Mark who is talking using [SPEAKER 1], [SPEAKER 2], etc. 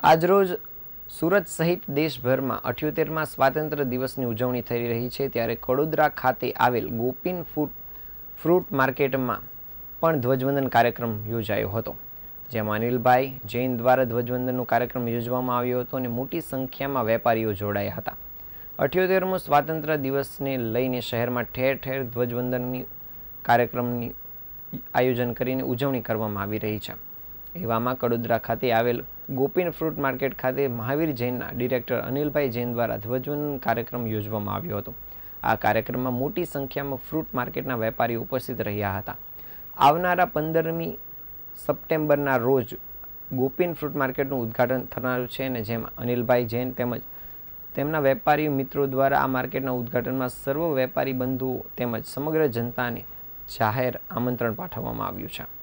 [SPEAKER 1] આજરોજ સુરત સહિત દેશભરમાં અઠ્યોતેરમાં સ્વાતંત્ર્ય દિવસની ઉજવણી થઈ રહી છે, ત્યારે કડોદરા ખાતે આવેલ ગોપીન ફૂડ ફ્રૂટ માર્કેટમાં પણ ધ્વજવંદન કાર્યક્રમ યોજાયો હતો. જેમાં અનિલભાઈ જૈન દ્વારા ધ્વજવંદનનો કાર્યક્રમ યોજવામાં આવ્યો હતો અને મોટી સંખ્યામાં વેપારીઓ જોડાયા હતા. અઠ્યોતેરમો સ્વાતંત્ર્ય દિવસને લઈને શહેરમાં ઠેર ઠેર ધ્વજવંદનની કાર્યક્રમની આયોજન કરીને ઉજવણી કરવામાં આવી રહી છે. એવામાં કડોદરા ખાતે આવેલ ગોપીન ફ્રૂટ માર્કેટ ખાતે મહાવીર જૈનના ડિરેક્ટર અનિલભાઈ જૈન દ્વારા ધ્વજવંદન કાર્યક્રમ યોજવામાં આવ્યો હતો. આ કાર્યક્રમમાં મોટી સંખ્યામાં ફ્રૂટ માર્કેટના વેપારીઓ ઉપસ્થિત રહ્યા હતા. આવનારા પંદરમી સપ્ટેમ્બરના રોજ ગોપીન ફ્રૂટ માર્કેટનું ઉદ્ઘાટન થનારું છે અને જેમાં અનિલભાઈ જૈન તેમજ તેમના વેપારી મિત્રો દ્વારા આ માર્કેટના ઉદ્ઘાટનમાં સર્વ વેપારી બંધુઓ તેમજ સમગ્ર જનતાને જાહેર આમંત્રણ પાઠવવામાં આવ્યું છે.